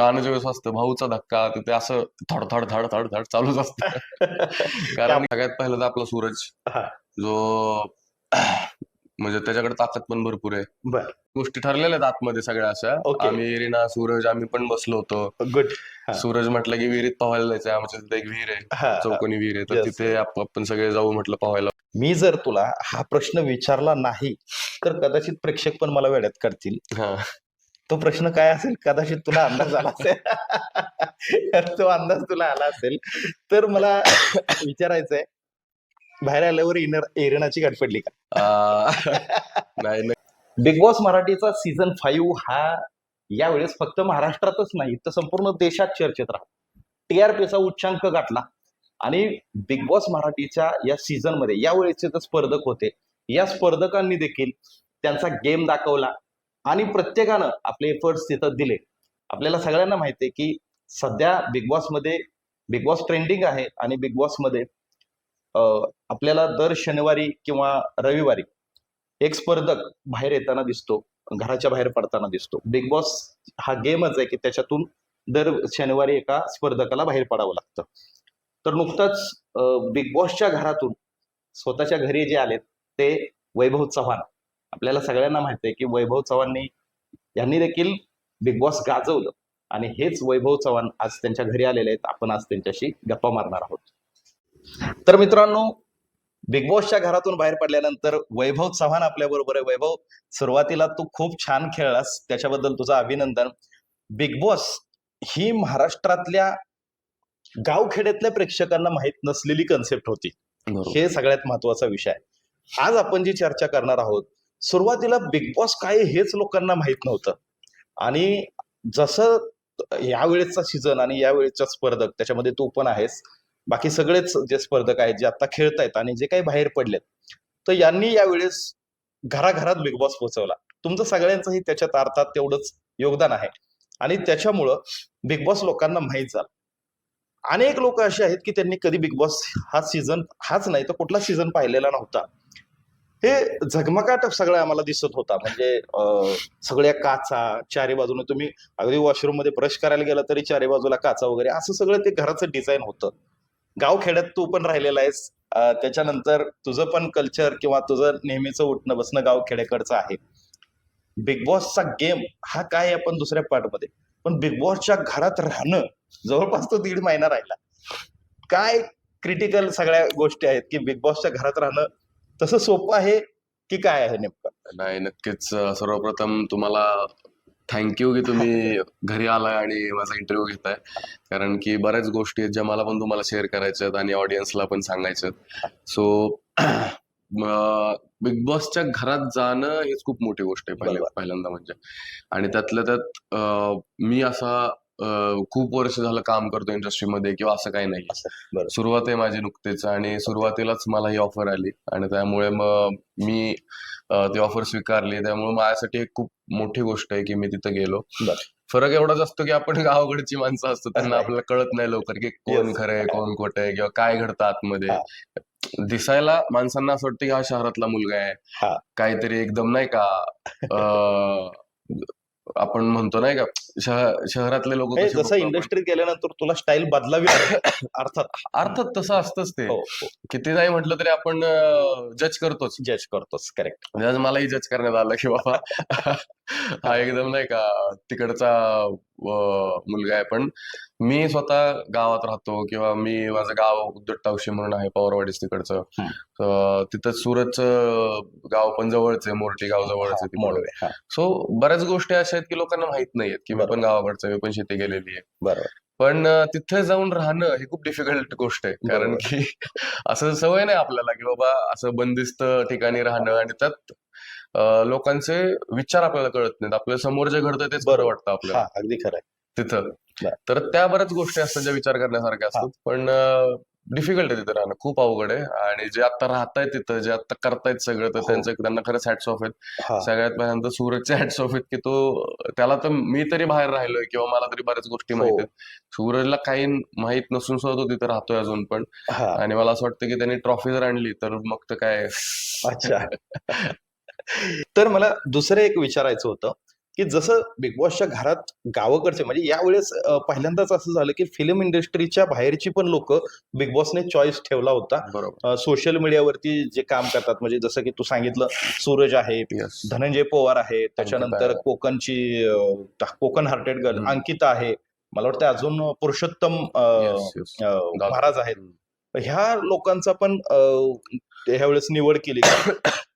गाणं असतं भाऊचा धक्का तिथे असं थड थड थड थड थड चालूच असतं. कारण सगळ्यात पहिलं तर आपला सूरज. जो म्हणजे त्याच्याकडे ताकद पण भरपूर आहे. गोष्टी ठरलेल्या आहेत आतमध्ये सगळ्या अशा. आम्ही रीना सूरज आम्ही पण बसलो होतो. गुड. सूरज म्हटलं की विहिरीत पोहायला जायचंय आमच्या तिथे एक विहीर आहे. चौकोनी विहीर आहे. तर. तिथे आप- आपण सगळे जाऊ म्हटलं पोहायला. मी जर तुला हा प्रश्न विचारला नाही तर कदाचित प्रेक्षक पण मला वेड्यात काढतील हा. तो प्रश्न काय असेल? कदाचित तुला अंदाज आला असेल. तो अंदाज तुला आला असेल. तर मला विचारायचंय बाहेर आल्यावर इनर एरणाची गाठ पडली का? नाही. बिग बॉस मराठीचा सीझन फाईव्ह हा यावेळेस फक्त महाराष्ट्रातच नाही तर संपूर्ण देशात चर्चेत राहतो. टीआरपीचा उच्चांक गाठला. आणि बिग बॉस मराठीच्या या सीझनमध्ये यावेळेचे जे स्पर्धक होते या स्पर्धकांनी देखील त्यांचा गेम दाखवला. आणि प्रत्येकानं आपले एफर्ट्स तिथं दिले. आपल्याला सगळ्यांना माहिती आहे की सध्या बिग बॉसमध्ये बिग बॉस ट्रेंडिंग आहे आणि बिग बॉसमध्ये आपल्याला दर शनिवारी किंवा रविवारी एक स्पर्धक बाहेर येताना दिसतो घराच्या बाहेर पडताना दिसतो. बिग बॉस हा गेमच आहे की त्याच्यातून दर शनिवारी एका स्पर्धकाला बाहेर पडावं लागतं. तर नुकताच बिग बॉसच्या घरातून स्वतःच्या घरी जे आलेत ते वैभव चव्हाण. आपल्याला सगळ्यांना माहिती आहे की वैभव चव्हाणनी यांनी देखील बिग बॉस गाजवलं. आणि हेच वैभव चव्हाण आज त्यांच्या घरी आलेले आहेत. आपण आज त्यांच्याशी गप्पा मारणार आहोत. तर मित्रांनो बिग बॉसच्या घरातून बाहेर पडल्यानंतर वैभव चव्हाण आपल्या बरोबर आहे. वैभव सुरुवातीला तू खूप छान खेळलास. त्याच्याबद्दल तुझं अभिनंदन. बिग बॉस ही महाराष्ट्रातल्या गावखेड्यातल्या प्रेक्षकांना माहीत नसलेली कन्सेप्ट होती. हे सगळ्यात महत्त्वाचा विषय आहे. आज आपण जी चर्चा करणार आहोत सुरुवातीला बिग बॉस काय हेच लोकांना माहीत नव्हतं. आणि जसं यावेळेसचा सीझन आणि यावेळेसचा स्पर्धक त्याच्यामध्ये तू पण आहेस. बाकी सगळेच जे स्पर्धक आहेत जे आता खेळतायत आणि जे काही बाहेर पडलेत तर यांनी यावेळेस घराघरात बिग बॉस पोहोचवला. तुमचं सगळ्यांचंही त्याच्यात अर्थात तेवढंच योगदान आहे. आणि त्याच्यामुळं बिग बॉस लोकांना माहीत झालं. अनेक लोक असे आहेत की त्यांनी कधी बिग बॉस हा सीझन हाच नाही तर कुठला सीझन पाहिलेला नव्हता. हे झगमगाट सगळं आम्हाला दिसत होता. म्हणजे सगळ्या काचा चारी बाजूने तुम्ही अगदी वॉशरूममध्ये ब्रश करायला गेला तरी चारी बाजूला काचा वगैरे असं सगळं ते घराचं डिझाईन होतं. गाव खेड्यात तू पण राहिलेला आहेस. त्याच्यानंतर तुझं पण कल्चर किंवा तुझं नेहमीचं उठणं बसणं गाव खेड्याकडचं आहे. बिग बॉसचा गेम हा काय आहे आपण दुसऱ्या पार्टमध्ये पण बिग बॉसच्या घरात राहणं जवळपास तो दीड महिना राहिला. काय क्रिटिकल सगळ्या गोष्टी आहेत की बिग बॉसच्या घरात राहणं तसं सोपं आहे की काय आहे नेमकं? नाही नक्कीच अं, सर्वप्रथम तुम्हाला थँक्यू की तुम्ही घरी आलाय आणि माझा इंटरव्ह्यू घेताय. कारण की बऱ्याच गोष्टी आहेत ज्या मला पण तुम्हाला शेअर करायच्या आहेत आणि ऑडियन्सला पण सांगायच्या आहेत. सो बिग बॉसच्या घरात जाणं हेच खूप मोठी गोष्ट आहे पहिल्या बरोबर. पहिल्यांदा म्हणजे. आणि त्यातल्या त्यात अं, मी असा खूप वर्ष झालं काम करतो इंडस्ट्रीमध्ये किंवा असं काही नाही सुरुवात आहे माझी नुकतीच आणि सुरुवातीलाच मला ही ऑफर आली आणि त्यामुळे मग मी ती ऑफर स्वीकारली त्यामुळे माझ्यासाठी एक खूप मोठी गोष्ट आहे की मी तिथं गेलो. फरक एवढाच असतो की आपण गावाकडची माणसं असतो त्यांना. आपल्याला कळत नाही लवकर की कोण. खरं आहे कोण खोटं आहे किंवा काय घडतं आतमध्ये. दिसायला माणसांना असं वाटतं की हा शहरातला मुलगा आहे. काहीतरी एकदम नाही का आपण म्हणतो नाही का शह- शहरातले लोक हे जसं इंडस्ट्रीत गेल्यानंतर तुला स्टाईल बदलावी. अर्थात. अर्थात तसं असतंच ते. हो किती नाही म्हटलं तरी आपण जज करतोच. जज करतोस करेक्ट म्हणजे मलाही जज करण्यात आलं की बाबा हा एकदम नाही का तिकडचा अं, मुलगा आहे पण मी स्वतः गावात राहतो किंवा मी माझं गाव उद्दट्टावशी म्हणून आहे पवारवाडीच तिकडचं हम्म. तिथं सुरतचं गाव पण जवळच आहे मोर्टी गाव जवळच आहे तिकडं. मोडवे हा सो बऱ्याच गोष्टी अशा आहेत की लोकांना माहीत नाहीयेत की मी पण. गावाकडचं मी पण शेती गेलेली आहे बरोबर पण अं, तिथे जाऊन राहणं ही खूप डिफिकल्ट गोष्ट आहे कारण. की असं सवय नाही आपल्याला की बाबा असं बंदिस्त ठिकाणी राहणं आणि त्यात लोकांचे विचार आपल्याला कळत नाहीत. आपल्यासमोर जे घडतं तेच बरं. वाटतं आपल्याला. अगदी खरं तिथं. तर त्या बऱ्याच गोष्टी असतात ज्या विचार करण्यासारख्या असतात. पण डिफिकल्ट आहे तिथं राहणं. खूप अवघड आहे. आणि जे आता राहतायत तिथं जे आता करतायत सगळं तर हो. त्यांचं त्यांना खरंच हॅट्स ऑफ आहेत. सगळ्यात पहिल्यांदा सूरजचे हॅट्स ऑफ आहेत की तो त्याला तर मी तरी बाहेर राहिलोय किंवा मला तरी बऱ्याच गोष्टी हो. माहीत आहेत. सूरजला काही माहीत नसून सुद्धा तो तिथे राहतोय अजून पण. आणि मला असं वाटतं की त्यांनी ट्रॉफी जर आणली तर मग तर काय? अच्छा. तर मला दुसरं एक विचारायचं होतं की जसं बिग बॉसच्या घरात गावाकडचे म्हणजे यावेळेस पहिल्यांदाच असं झालं की फिल्म इंडस्ट्रीच्या बाहेरची पण लोक बिग बॉसने चॉईस ठेवला होता. सोशल मीडियावरती जे काम करतात म्हणजे जसं की तू सांगितलं सूरज आहे धनंजय पवार आहे त्याच्यानंतर. कोकणची कोकण हार्टेड गर्ल. अंकिता आहे. मला वाटतं अजून पुरुषोत्तम महाराज आहेत. ह्या लोकांचा पण ह्यावेळेस निवड केली.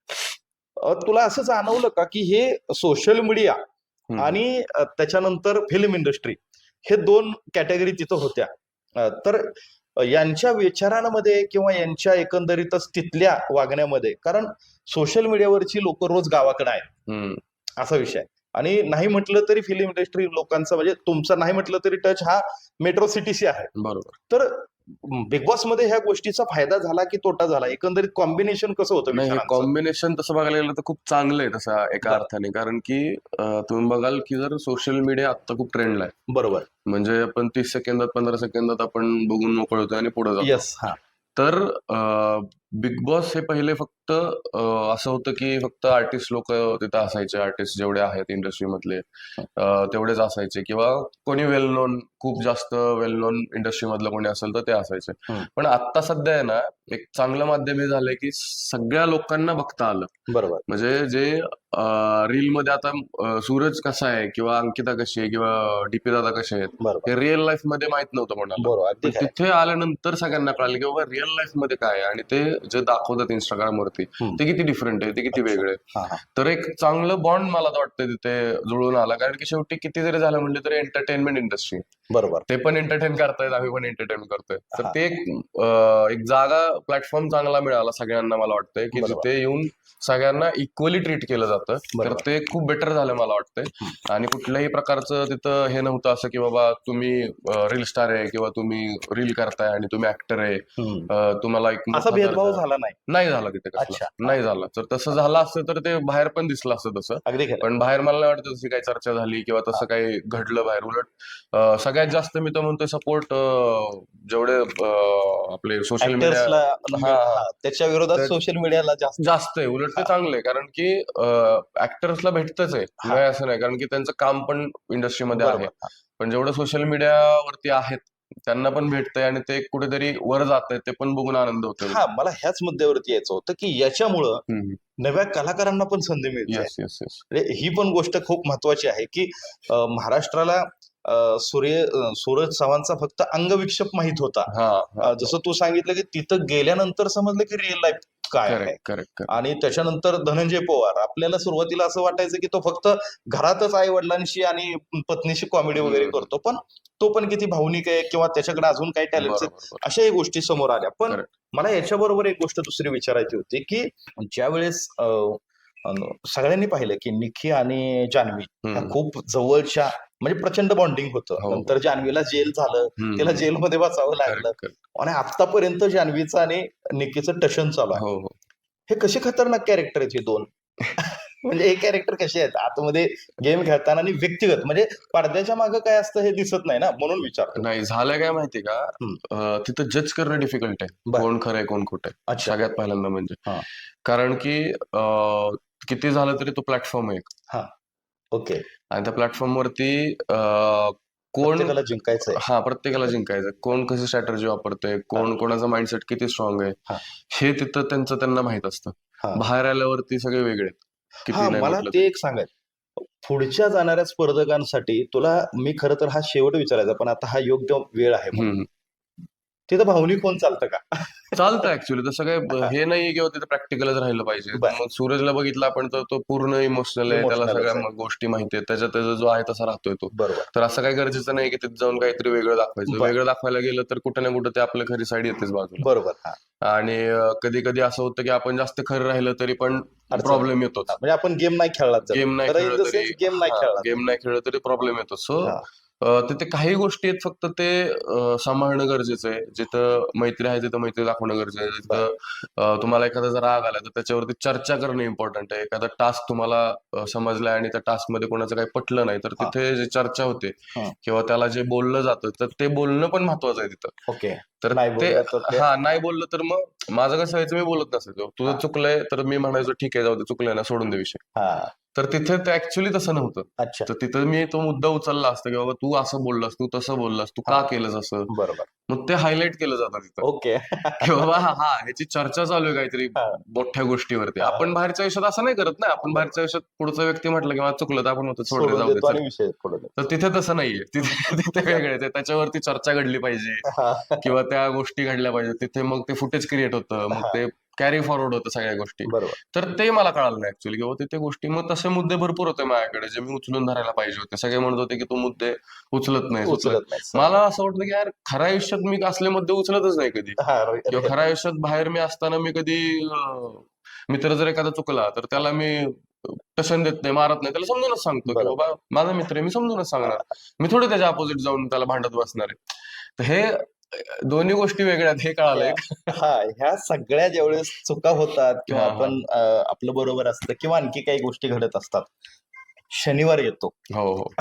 तुला असं जाणवलं का की हे सोशल मीडिया आणि त्याच्यानंतर फिल्म इंडस्ट्री हे दोन कॅटेगरी तिथं होत्या. तर यांच्या विचारांमध्ये किंवा यांच्या एकंदरीतच तिथल्या वागण्यामध्ये कारण सोशल मीडियावरची लोक रोज गावाकडे आहेत. असा विषय आहे. आणि नाही म्हटलं तरी फिल्म इंडस्ट्री लोकांचा म्हणजे तुमचा नाही म्हटलं तरी टच हा मेट्रो सिटीशी आहे. बरोबर. तर बिग बॉसमध्ये ह्या गोष्टीचा फायदा झाला की तोटा झाला? एकंदरीत कॉम्बिनेशन कसं होतं? कॉम्बिनेशन तसं बघायला गेलं तर खूप चांगलं आहे तसा एका. अर्थाने. कारण की तुम्ही बघाल की जर सोशल मीडिया आता खूप ट्रेंडला आहे. बरोबर. म्हणजे आपण तीस सेकंदात पंधरा सेकंदात आपण बघून मोकळ होतो आणि पुढे जातो येस हा. तर बिग बॉस हे पहिले फक्त असं होतं की फक्त आर्टिस्ट लोक तिथं असायचे आर्टिस्ट जेवढे आहेत इंडस्ट्रीमधले तेवढेच असायचे. किंवा कोणी वेल नोन खूप जास्त वेल नोन इंडस्ट्रीमधलं कोणी असेल तर ते असायचे. पण आता सध्या आहे ना एक चांगलं माध्यम हे झालंय की सगळ्या लोकांना बघता आलं. बरोबर. म्हणजे जे रील मध्ये आता सूरज कसा आहे किंवा अंकिता कशी आहे किंवा डीपी दादा कसे आहेत हे रिअल लाईफमध्ये माहीत नव्हतं कोणाला. तिथे आल्यानंतर सगळ्यांना कळालं की बाबा रिअल लाईफमध्ये काय आहे? आणि ते जे दाखवतात इंस्टाग्राम वरती हम्म. ते किती डिफरंट आहे ते किती. वेगळे. तर एक चांगलं बॉन्ड मला वाटतं तिथे जुळून आला कारण की शेवटी किती जरी झालं म्हणलं तरी एंटरटेनमेंट इंडस्ट्री बरोबर ते पण एंटरटेन करतायत आम्ही पण एंटरटेन करतोय तर. ते एक जागा प्लॅटफॉर्म चांगला मिळाला सगळ्यांना मला वाटतंय की. जिथे येऊन सगळ्यांना इक्वली ट्रीट केलं जातं तर. ते खूप बेटर झालं मला वाटतंय आणि कुठल्याही प्रकारचं तिथं हे नव्हतं असं की बाबा तुम्ही रील स्टार आहे किंवा तुम्ही रील करताय आणि तुम्ही ऍक्टर आहे तुम्हाला एक झाला नाही. नाही झाला तिथे. कसला. नाही झाला. तर तसं झालं असतं तर ते बाहेर पण दिसलं असतं तसं. अगदी पण बाहेर मला नाही वाटत तशी काही चर्चा झाली किंवा तसं काही घडलं बाहेर. उलट सगळ्यात जास्त मी तर म्हणतोय सपोर्ट जेवढे आपले सोशल मीडिया हा. त्याच्या विरोधात सोशल मीडियाला जास्त. जास्त आहे. उलट ते. चांगलं आहे. कारण की ऍक्टर्सला भेटतच आहे. नाही असं नाही. कारण की त्यांचं काम पण इंडस्ट्रीमध्ये आहे. पण जेवढं सोशल मीडियावरती आहेत त्यांना पण भेटतंय आणि ते कुठेतरी वर जात ते पण बघून आनंद होतोय हा मला ह्याच मुद्द्यावरती यायचं होतं की याच्यामुळं नव्या कलाकारांना पण संधी मिळते. येस येस येस म्हणजे ही पण गोष्ट खूप महत्वाची आहे की महाराष्ट्राला सूर्य सूरज चव्हाणचा फक्त अंगविक्षेप माहीत होता. हा जसं तू सांगितलं की तिथं गेल्यानंतर समजलं की रिअल लाईफ काय आहे? करेक्ट आणि त्याच्यानंतर धनंजय पवार. आपल्याला सुरुवातीला असं वाटायचं की तो फक्त घरातच आई वडिलांशी आणि पत्नीशी कॉमेडी वगैरे. करतो. पण तो पण किती भावनिक आहे किंवा त्याच्याकडे अजून काही टॅलेंट अशाही गोष्टी समोर आल्या. पण. मला याच्याबरोबर एक गोष्ट दुसरी विचारायची होती की ज्या वेळेस अं, अं, सगळ्यांनी पाहिलं की निखी आणि जान्हवी खूप जवळच्या म्हणजे प्रचंड बॉन्डिंग होतं. हो. नंतर जान्हवीला जेल झालं. तिला जेलमध्ये बसावं लागलं. आणि आतापर्यंत जान्हवीचं आणि निकीचं टशन चालू आहे. हो हो. हे कसे खतरनाक कॅरेक्टर आहेत हे दोन? म्हणजे हे कॅरेक्टर कसे आहेत? आतमध्ये गेम खेळताना आणि व्यक्तिगत. म्हणजे पडद्याच्या मागे काय असतं हे दिसत नाही ना? म्हणून विचारतो. नाही झालं काय माहितीये का? तिथं जज करणं डिफिकल्ट आहे. कोण खरं आहे कोण खोटं आहे. अच्छा. सगळ्यात पहिल्यांदा म्हणजे. हा. कारण की किती झालं तरी तो प्लॅटफॉर्म आहे. ओके. आणि त्या प्लॅटफॉर्म वरती अं, कोण प्रत्येकाला जिंकायचंय. हा प्रत्येकाला जिंकायचं कोण कशी स्ट्रॅटर्जी वापरतोय? कोण कोणाचा माइंडसेट किती स्ट्रॉंग आहे? हा. तिथं त्यांचं त्यांना माहीत असतं. बाहेर आल्यावरती सगळे वेगळे. किती हा मला ते एक सांगायचं. पुढच्या जाणाऱ्या स्पर्धकांसाठी तुला मी खरं तर हा शेवट विचारायचा पण आता हा योग्य वेळ आहे. तिथं भावनिक कोण चालतं का? चालतं ऍक्च्युली तसं काय हे नाहीये किंवा तिथं प्रॅक्टिकलच राहिलं पाहिजे. बरं. मग सूरजला बघितलं आपण तर तो पूर्ण इमोशनल आहे. त्याला Emotional सगळ्या आहे. म- गोष्टी माहिती आहेत. त्याच्या त्याचा जो आहे तसा राहतोय तो. बरोबर. तर असं काही गरजेचं नाही की तिथे जाऊन काहीतरी वेगळं दाखवायचं. बरं. वेगळं दाखवायला गेलं तर कुठं ना कुठं ते आपल्या खरी साईड येतेच बाजूला. बरोबर हा. आणि कधी कधी असं होतं की आपण जास्त खरं राहिलं तरी पण अडचण. प्रॉब्लेम येतोच. म्हणजे आपण गेम नाही खेळला गेम नाही खेळलं तरी गेम नाही खेळला गेम नाही खेळलं तरी प्रॉब्लेम येतो. सो हा. तिथे काही गोष्टी आहेत फक्त ते सांभाळणं गरजेचं आहे. जिथं मैत्री आहे तिथं मैत्री दाखवणं गरजेचं आहे. जिथं अं, तुम्हाला एखादा जर राग आला तर त्याच्यावरती चर्चा करणं इम्पॉर्टंट आहे. एखादा टास्क तुम्हाला समजलाय आणि त्या टास्कमध्ये कोणाचं काही पटलं नाही तर. तिथे जे चर्चा होते. किंवा त्याला जे बोललं जातं तर ते बोलणं पण महत्वाचं आहे तिथं. ओके. तर नाही ते बोललं तर ते- हा नाही बोललं तर मग माझं कसं व्हायचं मी बोलत नसायचो. तुझं. चुकलंय तर मी म्हणायचो ठीक आहे जाऊ दे चुकलंय ना सोडून दे विषय. तर तिथे ते ऍक्च्युली तसं नव्हतं. अच्छा. तर तिथं मी तो मुद्दा उचलला असता की बाबा तू असं बोललास तू तसं बोललास तू का केलंस असं? बरोबर. मग ते हायलाइट केलं जातं तिथं. ओके. की बाबा हा हा, ह्याची चर्चा चालू आहे काहीतरी. मोठ्या गोष्टीवरती. आपण बाहेरच्या आयुष्यात असं नाही करत ना. आपण बाहेरच्या आयुष्यात पुढचा व्यक्ती म्हटलं की मला चुकलं तर आपण होतं सोडलं जाऊ दे. तर तिथे तसं नाहीये. तिथे तिथे वेगळे ते त्याच्यावरती चर्चा घडली पाहिजे. किंवा त्या गोष्टी घडल्या पाहिजे तिथे मग ते फुटेज क्रिएट होतं. मग. ते कॅरी फॉरवर्ड होतं सगळ्या गोष्टी. तर ते मला कळालं नाही ऍक्च्युली किंवा तिथे गोष्टी. मग तसे मुद्दे भरपूर होते माझ्याकडे जे मी उचलून धरायला पाहिजे होते. सगळे म्हणत होते की तू मुद्दे उचलत नाही उचलत नाही मला असं वाटतं की यार खऱ्या आयुष्यात मी असले मुद्दे उचलतच नाही कधी. किंवा खऱ्या आयुष्यात बाहेर मी असताना मी कधी मित्र जर एखादा चुकला तर त्याला मी टशन देत नाही मारत नाही. त्याला समजूनच सांगतो की. बाबा माझा मित्र आहे मी समजूनच सांगणार. मी थोडी त्याच्या अपोजिट जाऊन त्याला भांडत बसणार आहे. तर हे दोन्ही गोष्टी वेगळ्या हे कळालंय. हा ह्या सगळ्या ज्यावेळेस चुका होतात किंवा. आपण आपलं बरोबर असतं किंवा आणखी काही गोष्टी घडत असतात शनिवार येतो. हो हो.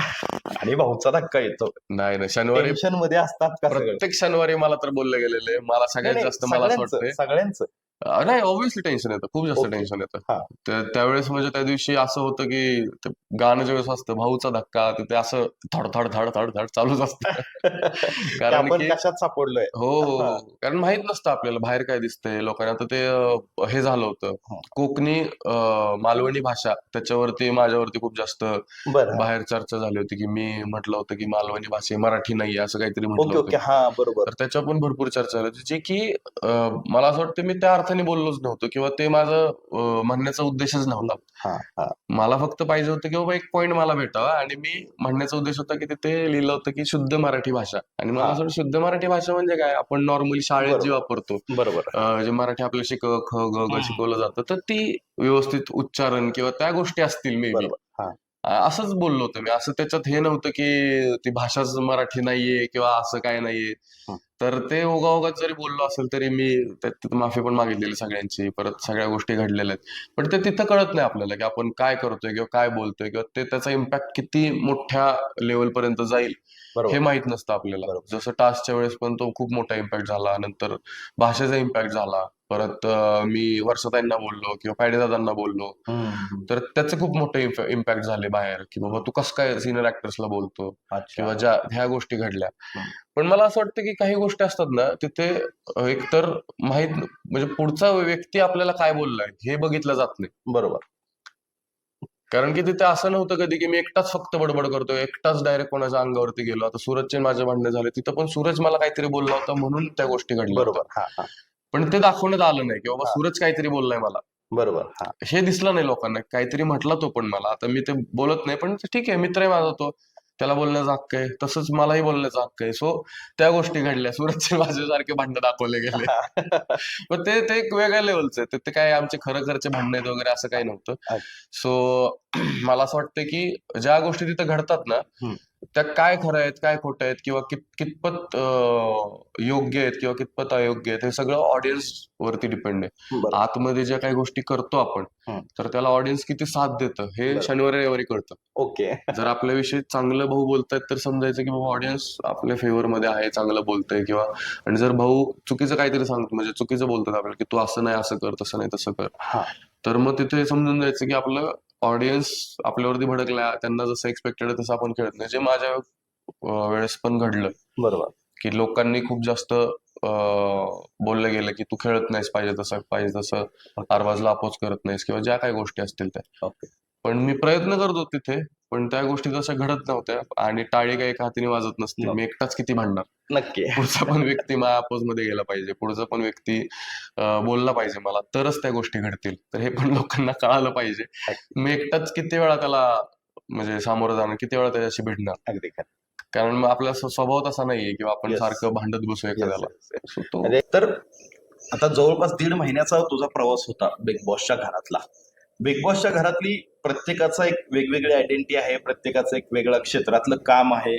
आणि भाऊचा धक्का येतो. नाही नाही शनिवारी मध्ये असतात का सगळे? प्रत्येक शनिवारी मला तर बोलले गेलेले मला जास्त मला असं सगळ्यांचं वाटतंय सगळ्यांचं. अं, नाही ऑब्व्हियसली टेन्शन येतं. खूप जास्त Okay. टेन्शन येतं. हा. तर त्यावेळेस म्हणजे त्या दिवशी असं होतं की ते गाणं ज्यावेळेस असतं भाऊचा धक्का तिथे असं थड थड थड थड थड चालूच असतं. की कारण आपण की कशात सापडलोय? हो हो हो. कारण माहीत नसतं आपल्याला बाहेर काय दिसतंय लोकांना. तर ते अं, हे झालं होतं. कोकणी अं, मालवणी भाषा त्याच्यावरती माझ्यावरती खूप जास्त बरं. बाहेर चर्चा झाली होती की मी म्हटलं होतं की मालवणी भाषा ही मराठी नाही असं काहीतरी म्हटलं ओके होतं. ओके हा बरोबर. तर त्याच्यावर पण भरपूर चर्चा झाली होती. जी की अं, मला असं वाटतं मी त्या अर्थाने बोललोच नव्हतो किंवा ते माझं म्हणण्याचा उद्देशच नव्हता. मला फक्त पाहिजे होतं की बाबा एक पॉईंट मला भेटावा आणि मी म्हणण्याचा उद्देश होता की तिथे लिहिलं होतं की शुद्ध मराठी भाषा. आणि मला. असं शुद्ध मराठी भाषा म्हणजे काय? आपण नॉर्मली शाळेत जी वापरतो बरोबर. जे मराठी आपलं शिक ख ग. शिकवलं जातं तर ती व्यवस्थित उच्चारण किंवा त्या गोष्टी असतील मे असंच बोललो होतो मी. असं त्याच्यात हे नव्हतं की ती भाषाच मराठी नाहीये किंवा असं काय नाहीये. तर ते ओघाओघात जरी बोललो असेल तरी मी त्यात माफी पण मागितलेली सगळ्यांची. परत सगळ्या गोष्टी घडलेल्या आहेत. पण ते तिथं कळत नाही आपल्याला की आपण काय करतोय किंवा काय बोलतोय किंवा ते त्याचा इम्पॅक्ट किती मोठ्या लेवल पर्यंत जाईल हे माहीत नसतं आपल्याला. जसं टास्कच्या वेळेस पण तो खूप मोठा इम्पॅक्ट झाला. नंतर भाषेचा इम्पॅक्ट झाला. परत मी वर्षताईंना बोललो किंवा पायडेदादांना बोललो. तर त्याचे खूप मोठे इम्पॅक्ट झाले बाहेर की बाबा तू कसं काय सिनियर ऍक्टर्सला बोलतो किंवा ज्या ह्या गोष्टी घडल्या. पण मला असं वाटतं की काही गोष्टी असतात ना तिथे एकतर माहीत म्हणजे पुढचा व्यक्ती आपल्याला काय बोललाय हे बघितलं जात नाही. बरोबर. कारण की तिथे असं नव्हतं कधी की मी एकटाच फक्त बडबड करतोय एकटाच डायरेक्ट कोणाच्या अंगावरती गेलो. आता सूरजचे माझे भांडणे झाले तिथं पण सूरज मला काहीतरी बोलला होता म्हणून त्या गोष्टी घडल्या. बरोबर. पण ते दाखवण्यात आलं नाही की बाबा. सूरज काहीतरी बोललाय मला. बरोबर हा. दिसलं नाही लोकांना काहीतरी म्हटला तो पण मला. आता मी ते बोलत नाही पण ठीक आहे मित्र आहे माझा तो. त्याला बोलण्याचा हक्क आहे तसंच मलाही बोलण्याचा हक्क आहे सो त्या गोष्टी घडल्या. सूरजचे माझ्यासारखे भांडण दाखवले गेले. पण ते ते एक वेगळ्या लेवलचं आहे ते- ते काय आमचे खरं खरचे भांडण आहेत वगैरे असं काही नव्हतं. सो मला असं वाटतं की ज्या गोष्टी तिथे घडतात ना. त्या काय खरं आहेत काय खोटं आहेत किंवा कित कितपत योग्य आहेत किंवा कितपत अयोग्य आहेत हे सगळं ऑडियन्स वरती डिपेंड आहे. आतमध्ये ज्या काही गोष्टी करतो आपण. तर त्याला ऑडियन्स किती साथ देतं हे बरोबर. शनिवारी रविवारी कळतं. ओके. जर आपल्याविषयी चांगलं भाऊ बोलतायत तर समजायचं की बाबा ऑडियन्स आपल्या फेवर मध्ये आहे चांगलं बोलतंय किंवा आणि जर भाऊ चुकीचं काहीतरी सांगतो म्हणजे चुकीचं बोलतात आपल्याला की तू असं नाही असं कर तसं नाही तसं कर. हा. तर मग तिथे समजून जायचं की आपलं ऑडियन्स आपल्यावरती भडकल्या त्यांना जसं एक्सपेक्टेड तसं आपण खेळत नाही. जे माझ्या वेळेस पण घडलं. बरोबर. की लोकांनी खूप जास्त बोललं गेलं की तू खेळत नाहीस पाहिजे तसं पाहिजे तसं. आरबाजला अपोज करत नाहीस किंवा ज्या काही गोष्टी असतील त्या. पण मी प्रयत्न करतो तिथे पण त्या गोष्टी तशा घडत नव्हत्या. आणि टाळी काही एका हातीने वाजत नसते. मी एकटाच किती भांडणार? नक्की. पुढचा पण व्यक्ती माझ्या अपोजमध्ये गेला पाहिजे. पुढचा पण व्यक्ती बोलला पाहिजे मला. तरच त्या गोष्टी घडतील. तर हे पण लोकांना कळालं पाहिजे. मी एकटाच किती वेळा त्याला म्हणजे सामोरं जाणार किती वेळा त्याच्याशी भिडणार अगदी कारण मग आपला स्व- स्वभाव तसा नाहीये किंवा आपण. सारखं भांडत बसू एखाद्याला. तर आता जवळपास दीड महिन्याचा तुझा प्रवास होता बिग बॉसच्या घरातला. बिग बॉसच्या घरातली प्रत्येकाचा एक वेगवेगळी आयडेंटिटी आहे प्रत्येकाचं एक वेगळं क्षेत्रातलं काम आहे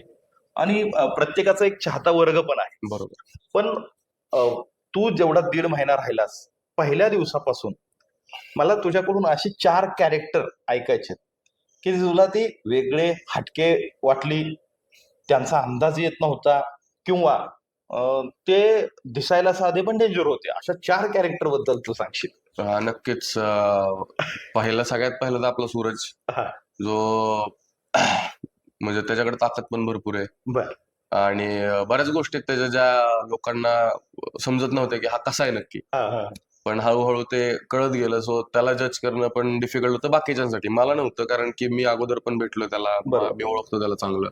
आणि प्रत्येकाचा एक चाहता वर्ग पण आहे. बरोबर. पण तू जेवढा दीड महिना राहिलास पहिल्या दिवसापासून मला तुझ्याकडून अशी चार कॅरेक्टर ऐकायचे की तुला ती वेगळे हटके वाटली त्यांचा अंदाज येत नव्हता किंवा ते दिसायला साधे पण डेंजर होते. अशा चार कॅरेक्टरबद्दल तू सांगशील. नक्कीच पहिला सगळ्यात पहिला तर आपला सूरज. जो म्हणजे त्याच्याकडे ताकद पण भरपूर आहे. आणि बऱ्याच गोष्टी आहेत त्याच्या ज्या लोकांना समजत नव्हत्या की हा कसा आहे नक्की. पण हळूहळू ते कळत गेलं सो त्याला जज करणं पण डिफिकल्ट होतं बाकीच्यांसाठी. मला नव्हतं कारण की मी अगोदर पण भेटलो त्याला. मी ओळखतो त्याला. चांगलं.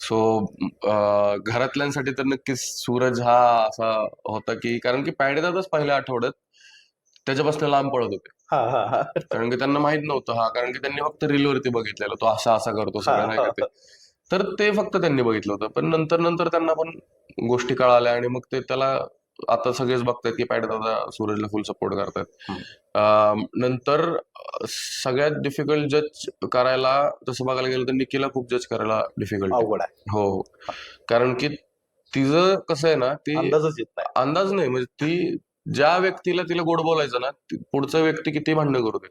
सो घरातल्यांसाठी तर नक्कीच सूरज हा असा होता की कारण की पॅडेदातच पहिल्या आठवड्यात त्याच्यापासून लांब पळत होते. हा हा हा. कारण की त्यांना माहीत नव्हतं हा कारण की त्यांनी फक्त रीलवरती बघितलेलं तो असा असा करतो सगळं नाही का ते. तर ते फक्त त्यांनी बघितलं होतं. पण नंतर नंतर त्यांना पण गोष्टी कळाल्या आणि मग ते त्याला आता सगळेच बघतायत की पॅड दादा सूरजला फुल सपोर्ट करतात हम्म. अं, नंतर अं, सगळ्यात डिफिकल्ट जज करायला तसं बघायला गेलं तर निकीला खूप जज करायला डिफिकल्ट अवघड आहे. हो हो. कारण की तिचं कसं आहे ना ती अंदाजच येत नाही. अंदाज नाही. म्हणजे ती ज्या व्यक्तीला तिला गोड बोलायचं ना पुढचा व्यक्ती किती भांडणं करू दे.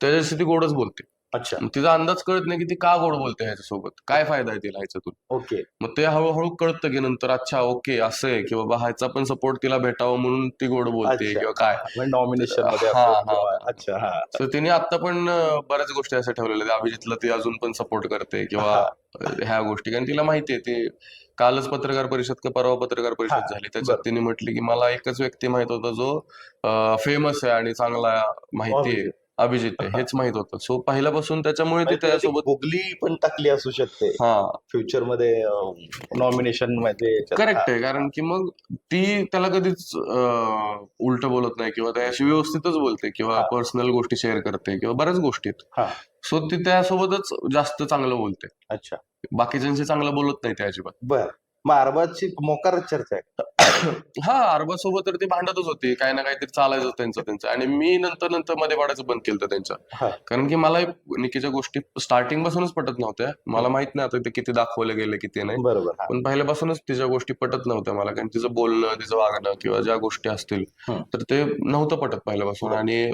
त्याच्याशी ती गोडच बोलते. अच्छा. तिचा अंदाज कळत नाही की ती का गोड बोलते ह्याच्यासोबत. काय फायदा आहे तिला ह्याच्यातून? ओके. मग ते हळूहळू कळतं की नंतर अच्छा ओके असं आहे की बाबा ह्याचा पण सपोर्ट तिला भेटावा म्हणून ती गोड बोलते. किंवा काय. म्हणजे नॉमिनेशन हा. अच्छा तिने आता पण बऱ्याच गोष्टी अशा ठेवलेल्या अभिजितला ती अजून पण सपोर्ट करते किंवा ह्या गोष्टी. कारण तिला माहितीये ती कालच पत्रकार परिषद का परवा पत्रकार परिषद झाली. त्याच्यात. तिने म्हटली की मला एकच व्यक्ती माहीत होता जो फेमस आहे आणि चांगला माहिती आहे अभिजित. आहे हेच माहीत होतं. सो पहिल्यापासून त्याच्यामुळे ती तिला ती त्याच्यासोबत गुगली पण टाकली असू शकते. हा. फ्युचरमध्ये नॉमिनेशनमध्ये. करेक्ट आहे कारण की मग ती त्याला कधीच उलट बोलत नाही किंवा त्याशी व्यवस्थितच बोलते किंवा. पर्सनल गोष्टी शेअर करते किंवा बऱ्याच गोष्टी हा. सो ती त्यासोबतच जास्त चांगलं बोलते. अच्छा. बाकीच्यांशी चांगलं बोलत नाही ते अजिबात. बर. मग अरबाजची मोकार चर्चा आहे हा अरबा सोबत तर ती भांडतच होती काही ना काहीतरी चालायचं त्यांचं त्यांचं आणि मी नंतर नंतर मध्ये पडायचं बंद केलं त्यांच्या हा. कारण की मला निकीच्या गोष्टी स्टार्टिंग पासूनच पटत नव्हत्या मला माहीत नाही आता ते किती दाखवले गेले किती नाही बरोबर. पण पहिल्यापासूनच तिच्या गोष्टी पटत नव्हत्या मला कारण तिचं बोलणं तिचं वागणं किंवा ज्या गोष्टी असतील. तर ते नव्हतं पटत पहिल्यापासून. आणि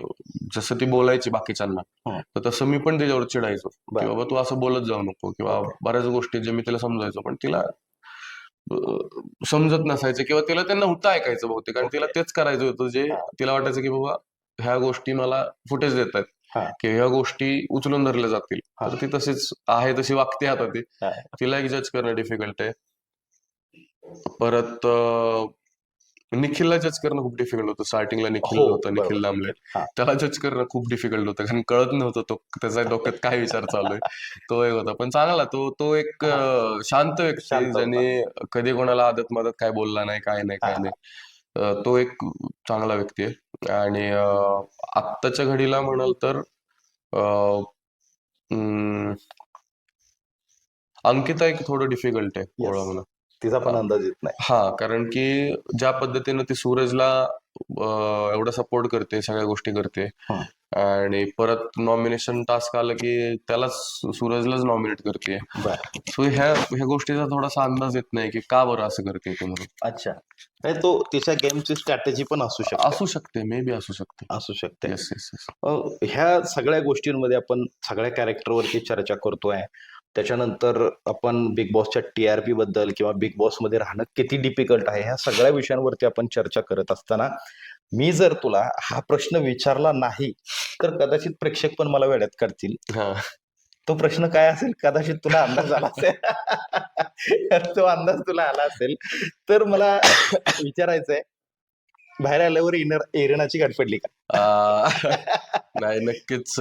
जसं ती बोलायची बाकीच्यांना. तर तसं मी पण तिच्यावर चिडायचो की. बाबा तू असं बोलत जाऊ नको किंवा. बऱ्याच गोष्टी जे मी तिला समजायचो पण तिला समजत नसायचं किंवा तिला ते नव्हतं ऐकायचं बहुतेक आणि तिला तेच करायचं होतं जे. तिला वाटायचं की बाबा ह्या गोष्टी मला फुटेज देत आहेत. की ह्या गोष्टी उचलून धरल्या जातील. तर ती तशीच आहे तशी वागते आता ती. तिला एक जज करणं डिफिकल्ट आहे परत निखिलला जज करणं खूप डिफिकल्ट होतं. स्टार्टिंगला निखिल होता निखिल हा. त्याला जज करणं खूप डिफिकल्ट होतं कारण कळत नव्हतं तो त्याचा डोक्यात काय विचार चालू आहे. तो एक होता. पण चांगला तो तो एक शांत व्यक्ती. ज्याने कधी कोणाला आदत मदत काय बोलला नाही काय नाही काय. नाही. तो एक चांगला व्यक्ती आहे. आणि आत्ताच्या घडीला म्हणाल तर अंकिता एक थोडं डिफिकल्ट आहे Yes. तिचा पण अंदाज येत नाही. हा कारण की ज्या पद्धतीनं ती सूरजला एवढा सपोर्ट करते सगळ्या गोष्टी करते. आणि परत नॉमिनेशन टास्क आलं की त्यालाच सूरजलाच नॉमिनेट करते. सो ह्या ह्या गोष्टीचा थोडासा अंदाज येत नाही की का बरं असं करते ते म्हणून. अच्छा. नाही तो तिच्या गेमची स्ट्रॅटेजी पण असू शकते. असू शकते मे बी असू शकते. असू शकते. ह्या सगळ्या गोष्टींमध्ये आपण सगळ्या कॅरेक्टरवरती चर्चा करतोय. त्याच्यानंतर आपण बिग बॉसच्या टीआरपी बद्दल किंवा बिग बॉसमध्ये राहणं किती डिफिकल्ट आहे ह्या सगळ्या विषयांवरती आपण चर्चा करत असताना मी जर तुला हा प्रश्न विचारला नाही तर कदाचित प्रेक्षक पण मला वेड्यात काढतील तो प्रश्न काय असेल? कदाचित तुला अंदाज आला असेल. तो अंदाज तुला आला असेल. तर मला विचारायचंय बाहेर आल्यावर इनर एरणाची गाठ पडली का? नाही नक्कीच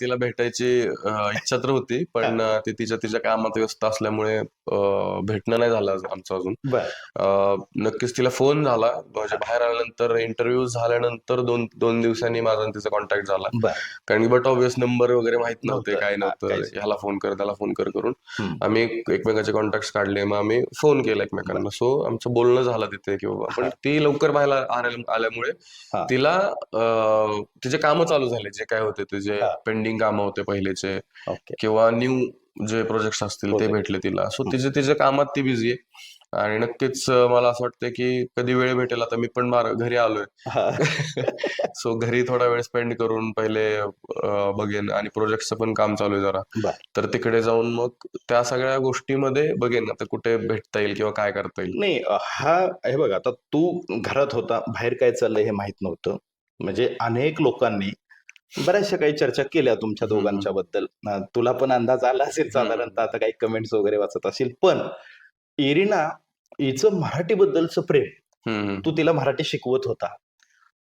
तिला भेटायची इच्छा तर होती पण ती तिच्या तिच्या कामात व्यस्त असल्यामुळे भेटणं नाही झालं आमचं अजून. नक्कीच तिला फोन झाला. म्हणजे बाहेर आल्यानंतर इंटरव्ह्यू झाल्यानंतर दोन दोन दिवसांनी माझा तिचा कॉन्टॅक्ट झाला. कारण बट ऑब्विस नंबर वगैरे माहीत नव्हते. काय नव्हतं. ह्याला फोन कर त्याला फोन कर करून. आम्ही एक- एकमेकाचे कॉन्टॅक्ट काढले. मग आम्ही फोन केला एकमेकांना. सो आमचं बोलणं झालं तिथे की बाबा. पण. ती लवकर बाहेर आल्या- आल्यामुळे. तिला तिचे कामं चालू झाले जे काय होते ते जे हा. पेंडिंग कामं होते पहिलेचे ओके किंवा न्यू जे प्रोजेक्ट असतील ते. भेटले तिला सो. तिचे तिच्या कामात ती बिझी आहे आणि नक्कीच अं, मला असं वाटतं की कधी वेळ भेटेल आता मी पण मार- घरी आलोय हा. सो घरी थोडा वेळ स्पेंड करून पहिले अं, बघेन आणि प्रोजेक्टचं पण काम चालू आहे जरा बर. तर तिकडे जाऊन मग त्या सगळ्या गोष्टीमध्ये बघेन आता कुठे भेटता येईल किंवा काय करता येईल नाही अ, हा हे बघ आता तू घरात होता बाहेर काय चाललंय हे माहीत नव्हतं म्हणजे अनेक लोकांनी बऱ्याचशा काही चर्चा केल्या तुमच्या. दोघांच्या बद्दल तुला पण अंदाज आला असेल. साधारणतः आता काही कमेंट्स वगैरे वाचत असेल पण इरिना हिचं मराठी बद्दलचं प्रेम. तू तिला मराठी शिकवत होता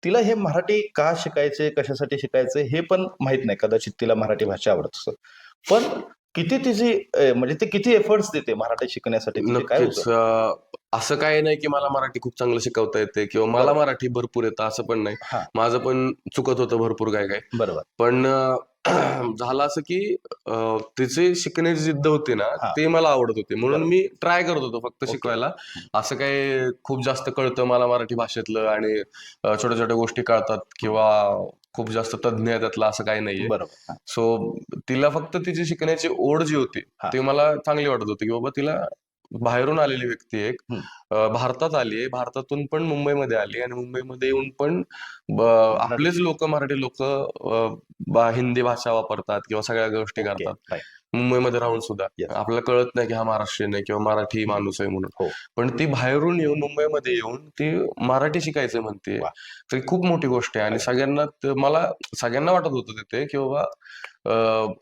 तिला हे मराठी का शिकायचे कशासाठी शिकायचे हे पण माहीत नाही कदाचित तिला मराठी भाषा आवडत असेल पण किती तिची अं, म्हणजे ती किती एफर्ट्स देते मराठी शिकण्यासाठी काय नक्कीच होतं अं, असं काही नाही की मला मराठी खूप चांगलं शिकवता येते किंवा मला बरोबर. मराठी भरपूर येतं असं पण नाही हा. माझं पण चुकत होतं भरपूर काय काय बरोबर पण अं, झालं असं की अं, तिचे शिकण्याची जिद्द होती ना हा. ते मला आवडत होते म्हणून बरोबर. मी ट्राय करत होतो फक्त ओके. शिकवायला असं काही खूप जास्त कळतं मला मराठी भाषेतलं आणि अं, छोट्या छोट्या गोष्टी कळतात किंवा खूप जास्त तज्ञ आहे त्यातलं असं काही नाहीये बरोबर. सो तिला फक्त तिची शिकण्याची ओढ जी होती. ती मला चांगली वाटत होती की बाबा तिला बाहेरून आलेली व्यक्ती एक भारतात आली आहे भारतातून पण मुंबईमध्ये आली आणि मुंबईमध्ये येऊन पण आपलेच लोक मराठी लोक हिंदी भाषा वापरतात किंवा सगळ्या गोष्टी करतात. मुंबईमध्ये राहून सुद्धा Yes. आपल्याला कळत नाही की हा महाराष्ट्रीयन आहे किंवा मराठी माणूस आहे म्हणून हो. पण ती बाहेरून येऊन मुंबईमध्ये येऊन ती मराठी शिकायचं म्हणते वा. तर ही खूप मोठी गोष्ट आहे आणि. सगळ्यांना त- मला सगळ्यांना वाटत होतं तिथे की बाबा अं,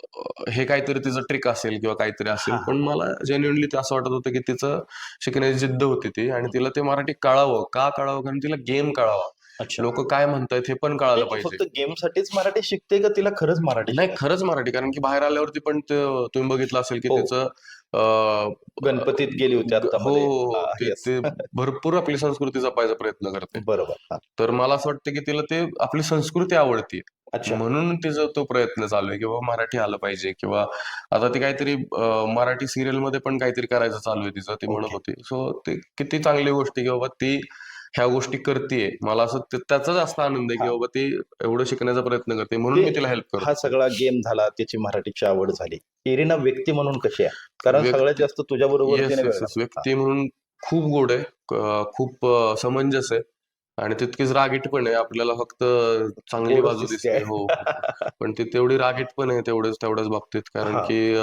हे काहीतरी तिचं ट्रिक असेल किंवा काहीतरी असेल हा. पण मला जेन्युअनली ते असं वाटत होतं की तिचं शिकण्याची जिद्द होती ती आणि तिला ते मराठी कळावं का कळावं कारण तिला गेम कळावा अच्छा लोक काय म्हणतायत हे पण कळालं ती पाहिजे फक्त गेम साठीच मराठी शिकते का तिला खरंच मराठी नाही? खरंच मराठी कारण की बाहेर आल्यावरती पण ते तुम्ही बघितलं असेल की हो. तिचं अं, गणपतीत गेली होती आता हो मध्ये. हो, ते yes. ते भरपूर आपली संस्कृती जपायचा प्रयत्न करते बरोबर हा. तर मला असं वाटतं की तिला ते आपली संस्कृती आवडते अच्छा म्हणून तिचा तो प्रयत्न चालू आहे की बाबा मराठी आलं पाहिजे किंवा आता ती काहीतरी अं, मराठी सिरियलमध्ये पण काहीतरी करायचं चालू आहे तिचं ती म्हणत Okay. होती सो ते किती चांगली गोष्ट आहे की बाबा ती ह्या गोष्टी करते मला असं त्याचा जास्त आनंद आहे की. बाबा ती एवढं शिकण्याचा प्रयत्न करते म्हणून मी तिला हेल्प करतो. हा सगळा गेम झाला त्याची मराठीची आवड झाली. इरिना व्यक्ती म्हणून कशी आहे? कारण सगळ्यात जास्त तुझ्या बरोबर व्यक्ती म्हणून खूप गोड आहे. खूप समंजस आहे. आणि तितकीच रागीट पण आहे. आपल्याला फक्त चांगली बाजू दिसते. हो. पण ती तेवढी रागीट पण आहे तेवढेच तेवढ्याच बाबतीत. कारण. की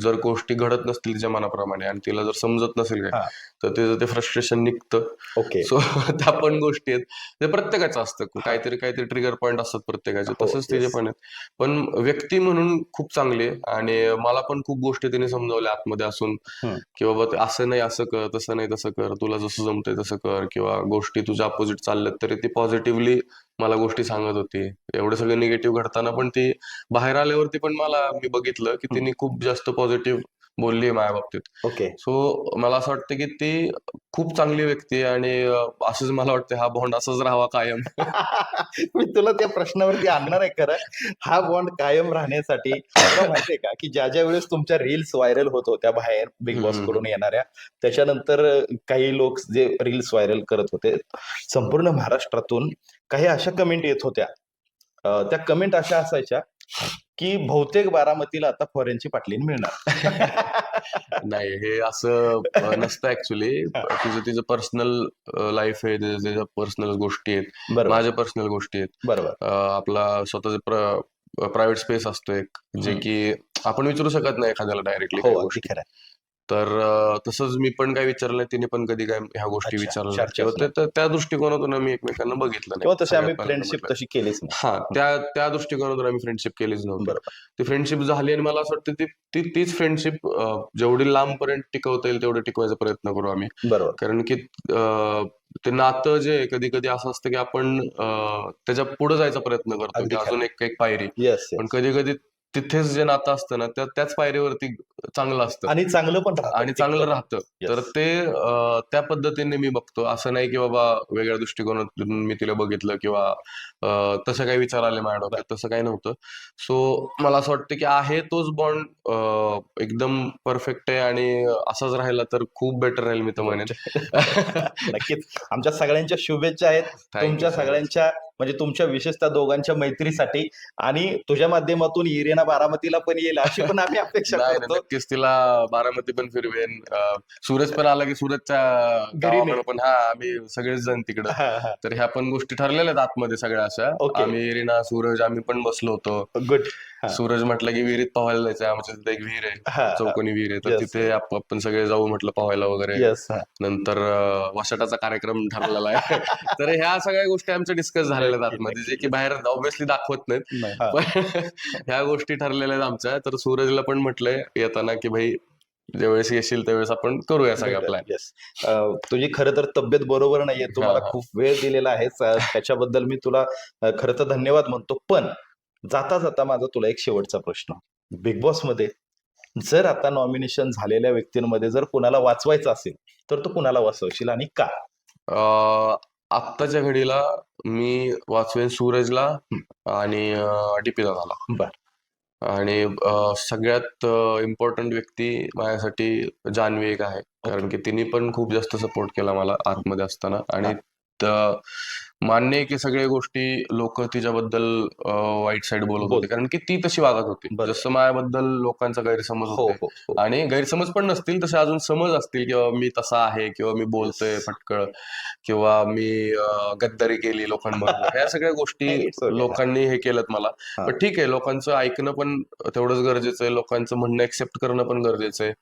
जर गोष्टी घडत नसतील तिच्या मनाप्रमाणे आणि तिला जर समजत नसेल काय. तर तिचं ते फ्रस्ट्रेशन निघतं. ओके. सो त्या पण गोष्टी आहेत. ते प्रत्येकाचं असतं. काहीतरी काहीतरी ट्रिगर पॉईंट असतात प्रत्येकाचे. हो, तसंच तिचे. पण आहेत. पण व्यक्ती म्हणून खूप चांगली आहे. आणि मला पण खूप गोष्टी तिने समजावल्या आतमध्ये असून. की बाबा असं नाही असं कर तसं नाही तसं कर. तुला जसं जमतंय तसं कर. किंवा गोष्टी तुझ्या अपोजिट चालल्यात तरी ती पॉझिटिव्हली मला गोष्टी सांगत होती. एवढं सगळं निगेटिव्ह घडताना पण ती बाहेर आल्यावरती पण मला मी बघितलं की तिने खूप जास्त पॉझिटिव्ह बोलली माझ्या बाबतीत. ओके. सो मला असं वाटतं की ती खूप चांगली व्यक्ती आहे आणि असंच मला वाटतं हा बॉन्ड असाच राहावा कायम. मी तुला त्या प्रश्नावरती आणणार आहे खरं. हा बॉन्ड कायम राहण्यासाठी माहितीये का की ज्या ज्या वेळेस तुमच्या रील्स व्हायरल होत होत्या बाहेर बिग बॉस. कडून येणाऱ्या त्याच्यानंतर काही लोक जे रील्स व्हायरल करत होते संपूर्ण महाराष्ट्रातून काही अशा कमेंट येत होत्या. त्या कमेंट अशा असायच्या की बहुतेक बारामतीला आता फॉरेनची पाटलीन मिळणार. नाही हे असं नसतं ऍक्च्युली तिचं तिचं पर्सनल लाईफ आहे तिचं तिच्या पर्सनल गोष्टी आहेत माझ्या पर्सनल गोष्टी आहेत. बरोबर. आपला स्वतःच प्रायव्हेट स्पेस असतो एक जे. की आपण विचारू शकत नाही एखाद्याला डायरेक्टली तर तसंच मी पण काय विचारलं तिने पण कधी काय ह्या गोष्टी विचारल्या चर्चाच नाहीत. किंवा ते- त्या- दृष्टिकोनातून आम्ही एकमेकांना बघितलं नाही. तशी आम्ही फ्रेंडशिप तशी केलीच हा त्या त्या दृष्टिकोनातून आम्ही फ्रेंडशिप केलीच नव्हती. ती फ्रेंडशिप झाली आणि मला असं वाटतं ती ती तीच फ्रेंडशिप जेवढी लांबपर्यंत टिकवता येईल तेवढं टिकवायचा प्रयत्न करू आम्ही. बरोबर. कारण की ते नातं जे कधी कधी असं असतं की आपण त्याच्या पुढे जायचा प्रयत्न करतो. अजून एक एक पायरी. पण कधी कधी तिथेच जे नातं असतं ना त्या त्याच पायरीवरती चांगलं असतं. आणि चांगलं पण राहतं. आणि चांगलं राहतं. तर ते त्या पद्धतीने मी बघतो. असं नाही की बाबा वेगळ्या दृष्टिकोनातून मी तिला बघितलं किंवा तसं काही विचार आले माझ्या डोक्यात तसं काही नव्हतं. सो मला असं वाटतं की आहे तोच बॉन्ड एकदम परफेक्ट आहे आणि असाच राहिला तर खूप बेटर राहील मी तर म्हणेन. नक्कीच. आमच्या सगळ्यांच्या शुभेच्छा आहेत. तुमच्या. सगळ्यांच्या म्हणजे तुमच्या विशेषतः दोघांच्या मैत्रीसाठी आणि तुझ्या माध्यमातून इरेना बारामतीला पण येईल अशी पण आम्ही अपेक्षा करतो. नक्कीच. तिला बारामती पण फिरवेन. सूरज पण आला की सूरजच्या. पण. हा आम्ही सगळेच जण तिकडं. तर ह्या पण गोष्टी ठरलेल्या आहेत आतमध्ये सगळ्या. अशा Okay. आम्ही रीना सूरज आम्ही पण बसलो होतो. गुड. सूरज म्हटलं की विहिरीत पोहायला जायचं आमच्या तिथे एक विहीर आहे. चौकोनी विहीर आहे. तर Yes. तिथे आप- आपण सगळे जाऊ म्हटलं पोहायला वगैरे. येस नंतर अं, वसाटाचा कार्यक्रम ठरलेला आहे. तर ह्या सगळ्या गोष्टी आमच्या डिस्कस झालेल्या आहेत आतमध्ये. जे की बाहेर ऑब्व्हियसली दाखवत नाहीत. पण ह्या गोष्टी ठरलेल्या आहेत आमच्या. तर सूरजला पण म्हटलंय येताना की भाई ज्यावेळेस येशील त्यावेळेस आपण करूया सगळा प्लॅन येस तुझी खरं तर तब्येत बरोबर नाहीये तू मला हा. खूप वेळ दिलेला आहे त्याच्याबद्दल मी तुला खरं तर धन्यवाद म्हणतो पण जाता जाता माझा तुला एक शेवटचा प्रश्न. बिग बॉसमध्ये जर आता नॉमिनेशन झालेल्या व्यक्तींमध्ये जर कुणाला वाचवायचं असेल तर तू कुणाला वाचवशील आणि का? आत्ताच्या घडीला मी वाचवेन सूरजला आणि डीपीला झाला बर. आणि सगळ्यात इम्पॉर्टंट व्यक्ती माझ्यासाठी जान्हवी एक आहे. कारण की तिने पण खूप जास्त सपोर्ट केला मला आतमध्ये असताना. आणि मान्य आहे की सगळ्या गोष्टी लोक तिच्याबद्दल वाईट साईड बोलत बोल. होते कारण की ती तशी वागत होती. जसं माझ्याबद्दल लोकांचा गैरसमज हो होते हो हो. आणि गैरसमज पण नसतील तसे अजून समज असतील किंवा मी तसा आहे किंवा मी बोलतोय फटकळ किंवा मी गद्दारी केली लोकांबरोबर ह्या सगळ्या गोष्टी. लोकांनी हे केलं मला. पण ठीक आहे लोकांचं ऐकणं पण तेवढंच गरजेचं आहे लोकांचं म्हणणं एक्सेप्ट करणं पण गरजेचं आहे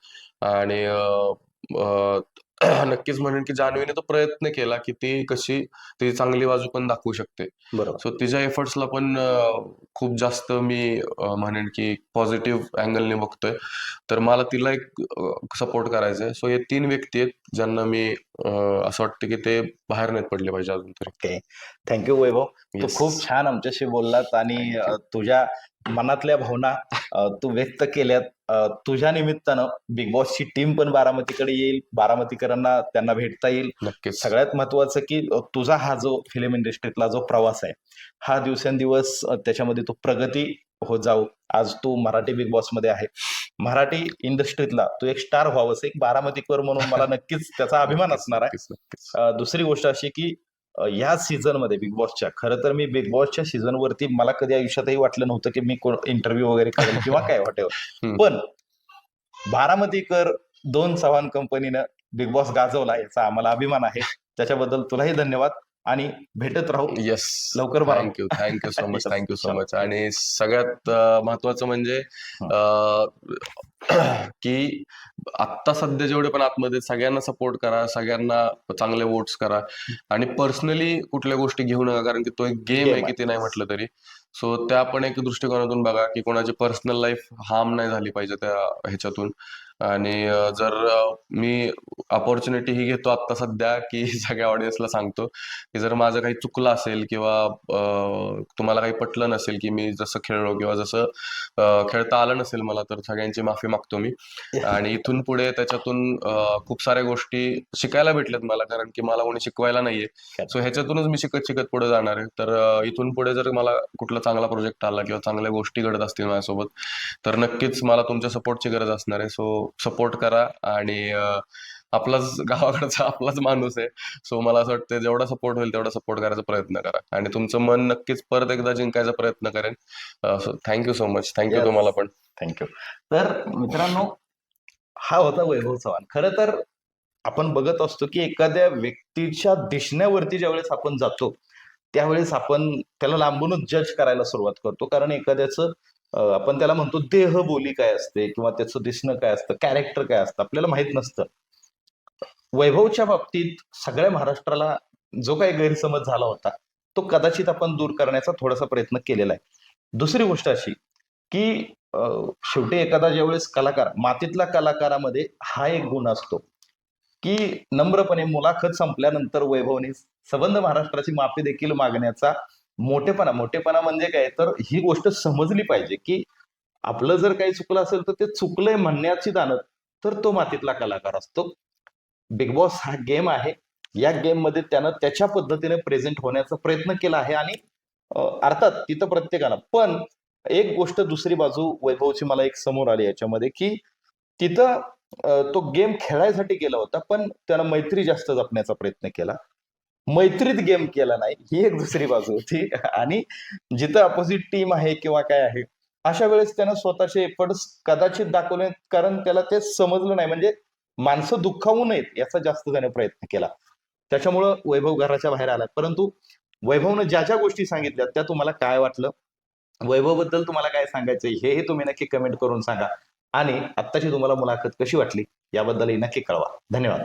आणि नक्कीच म्हणेन की जान्हवीने तो प्रयत्न केला की ती कशी ती चांगली बाजू पण दाखवू शकते. बरोबर. सो तिच्या एफर्ट्सला पण खूप जास्त मी म्हणेन की पॉझिटिव्ह अँगलने बघतोय. तर मला तिला एक सपोर्ट करायचा आहे सो हे तीन व्यक्ती आहेत ज्यांना मी असं वाटतं की ते बाहेर नाहीत पडले पाहिजे अजून तरी. Thank you Vaibhav. तू. खूप छान आमच्याशी बोललात आणि तुझ्या मनातल्या भावना तू व्यक्त केल्यात. तुझ्या निमित्तानं बिग बॉसची टीम पण बारामतीकडे येईल. बारामतीकरांना त्यांना भेटता येईल. नक्कीच. सगळ्यात महत्वाचं की तुझा हा जो फिल्म इंडस्ट्रीतला जो प्रवास आहे हा दिवसेंदिवस त्याच्यामध्ये तू प्रगती होत जाऊ. आज तू मराठी बिग बॉसमध्ये आहे. मराठी इंडस्ट्रीतला तू एक स्टार व्हावंस एक बारामतीकर म्हणून मला नक्कीच त्याचा अभिमान असणार आहे. दुसरी गोष्ट अशी की या सीझनमध्ये बिग बॉसच्या खरं तर मी बिग बॉसच्या सीझन वरती मला कधी आयुष्यातही वाटलं नव्हतं की मी इंटरव्ह्यू वगैरे करेल किंवा काय वाटेल. पण बारामतीकर दोन चव्हाण कंपनीनं बिग बॉस गाजवला याचा आम्हाला अभिमान आहे. त्याच्याबद्दल तुलाही धन्यवाद. आणि भेटत राहू. येस लवकर. Thank you thank you so much thank you so. Much आणि सगळ्यात महत्वाचं म्हणजे की आत्ता सध्या जेवढे पण आतमध्ये सगळ्यांना सपोर्ट करा सगळ्यांना चांगले वोट्स करा. आणि पर्सनली कुठल्या गोष्टी घेऊ नका कारण की तो एक गेम आहे आहे. किती नाही म्हटलं तरी. सो त्या पण एक दृष्टिकोनातून बघा की कोणाची पर्सनल लाईफ हार्म नाही झाली पाहिजे त्या ह्याच्यातून. आणि जर मी अपॉर्च्युनिटी ही घेतो आता सध्या की सगळ्या ऑडियन्सला सांगतो की जर माझं काही चुकलं असेल किंवा तुम्हाला काही पटलं नसेल की मी जसं खेळलो किंवा जसं खेळता आलं नसेल मला तर सगळ्यांची माफी मागतो मी. आणि इथून पुढे त्याच्यातून खूप साऱ्या गोष्टी शिकायला भेटल्यात मला कारण की मला कोणी शिकवायला नाहीये. सो ह्याच्यातूनच मी शिकत शिकत पुढे जाणार आहे. तर इथून पुढे जर मला कुठला चांगला प्रोजेक्ट आला किंवा चांगल्या गोष्टी घडत असतील माझ्यासोबत तर नक्कीच मला तुमच्या सपोर्टची गरज असणार आहे. सो सपोर्ट करा आणि आपलाच गावाकडचा आपलाच माणूस आहे. सो मला असं वाटतं जेवढा सपोर्ट होईल तेवढा सपोर्ट करायचा प्रयत्न करा. आणि तुमचं मन नक्कीच परत एकदा जिंकायचा प्रयत्न करेन. So thank you so much thank you. तुम्हाला पण. थँक्यू तर मित्रांनो हा होता वैभव चव्हाण. खरं तर आपण बघत असतो की एखाद्या व्यक्तीच्या दिसण्यावरती ज्यावेळेस आपण जातो त्यावेळेस आपण त्याला लांबूनच जज करायला सुरुवात करतो. कारण एखाद्याचं आपण त्याला म्हणतो देह बोली काय असते किंवा त्याचं दिसणं काय असतं कॅरेक्टर काय असतं आपल्याला माहीत नसतं. वैभवच्या बाबतीत सगळ्या महाराष्ट्राला जो काही गैरसमज झाला होता तो कदाचित आपण दूर करण्याचा थोडासा प्रयत्न केलेला आहे. दुसरी गोष्ट अशी की अं, शेवटी एखादा ज्यावेळेस कलाकार मातीतला कलाकारामध्ये हा एक गुण असतो की नम्रपणे मुलाखत संपल्यानंतर वैभवने सबंध महाराष्ट्राची माफी देखील मागण्याचा मोठेपणा मोठेपणा म्हणजे काय? तर ही गोष्ट समजली पाहिजे की आपलं जर काही चुकलं असेल तर ते चुकलंय म्हणण्याची जाणत तर तो मातीतला कलाकार असतो. बिग बॉस हा गेम आहे. या गेममध्ये त्यानं त्याच्या पद्धतीने प्रेझेंट होण्याचा प्रयत्न केला आहे आणि अर्थात तिथं प्रत्येकाला पण एक गोष्ट दुसरी बाजू वैभवची मला एक समोर आली याच्यामध्ये की तिथं तो गेम खेळायसाठी गेला होता पण त्यानं मैत्री जास्त जपण्याचा प्रयत्न केला. मैत्रीत गेम केला नाही ही एक दुसरी बाजू होती. आणि जिथं अपोजिट टीम आहे किंवा काय आहे अशा वेळेस त्यानं स्वतःचे एफर्ट्स कदाचित दाखवले कारण त्याला ते समजलं नाही. म्हणजे माणसं दुःखावू नयेत याचा जास्त त्याने प्रयत्न केला. त्याच्यामुळं वैभव घराच्या बाहेर आला परंतु वैभवनं ज्या ज्या गोष्टी सांगितल्या त्या तुम्हाला काय वाटलं? वैभवबद्दल तुम्हाला काय सांगायचं हेही तुम्ही नक्की कमेंट करून सांगा. आणि आत्ताची तुम्हाला मुलाखत कशी वाटली याबद्दलही नक्की कळवा. धन्यवाद.